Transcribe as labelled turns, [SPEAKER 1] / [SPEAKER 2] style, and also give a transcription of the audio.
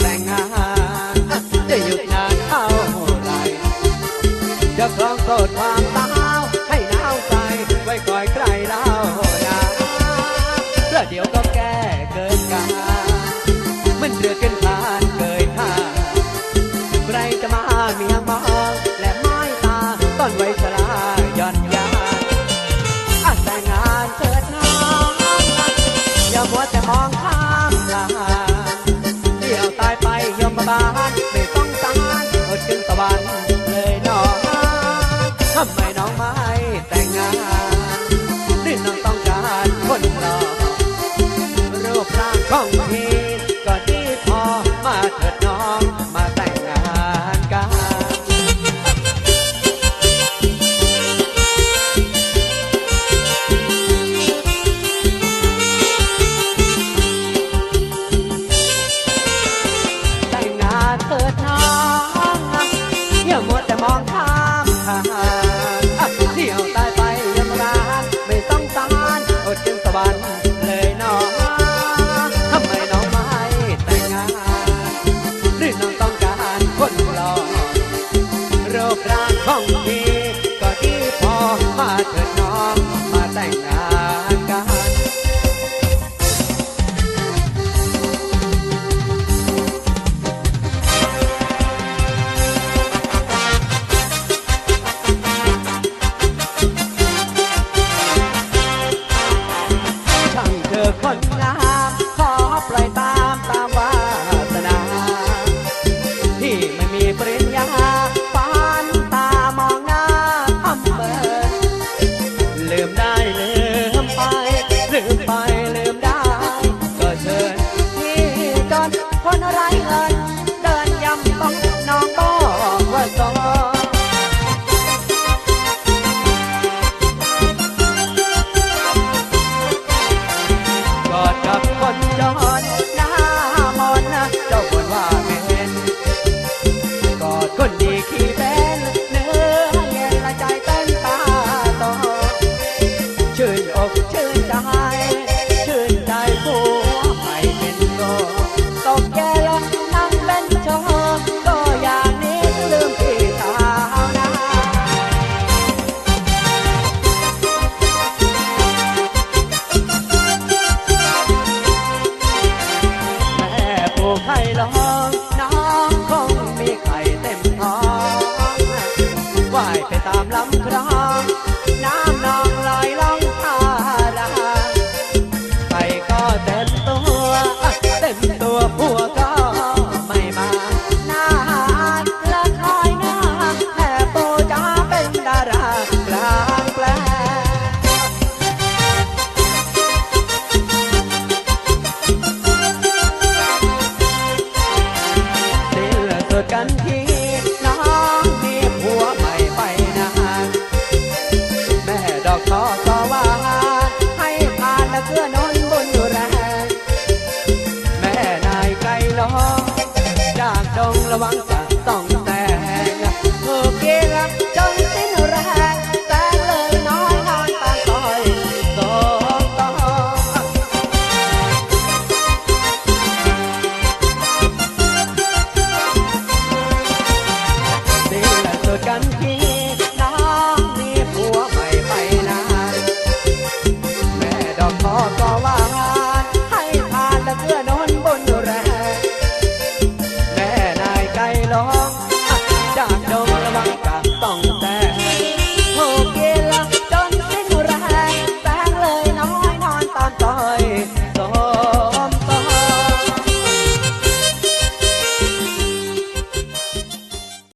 [SPEAKER 1] แต่งงานจะหยุดงานเท่าไรจะคล้องโสดความสาวให้หนาวใจไว้คอยใครเรา 我开朗 กันทีน้องมีผัวใหม่ไปนานแม่ดอกทอก็ว่าให้ผ่านแล้วเกื้อนอนบนแรงแม่นายไกลล้อจากดงระวัง